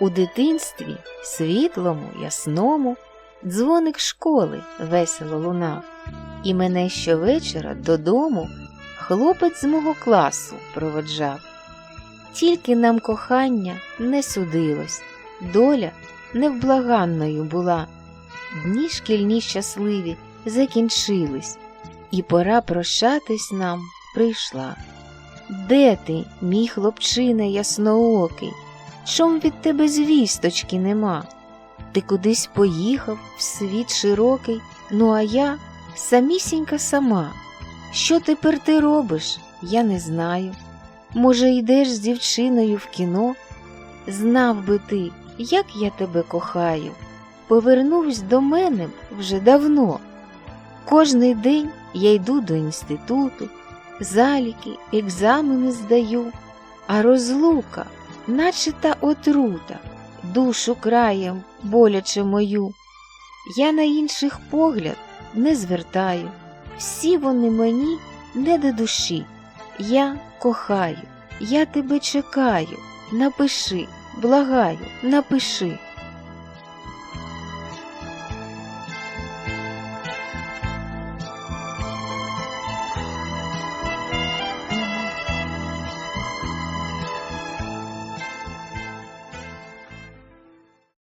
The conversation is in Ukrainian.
У дитинстві, світлому, ясному, дзвоник школи весело лунав, і мене щовечора додому хлопець з мого класу проводжав. Тільки нам кохання не судилось, доля невблаганною була. Дні шкільні щасливі закінчились, і пора прощатись нам прийшла. Де ти, мій хлопчине ясноокий? Чом від тебе звісточки нема? Ти кудись поїхав в світ широкий, ну а я самісінька сама. Що тепер ти робиш, я не знаю. Може, йдеш з дівчиною в кіно? Знав би ти, як я тебе кохаю, повернувсь до мене вже давно. Кожний день я йду до інституту, заліки, екзамени здаю, а розлука, наче та отрута, душу краєм боляче мою. Я на інших погляд не звертаю, всі вони мені не до душі. Я кохаю, я тебе чекаю, напиши, благаю, напиши.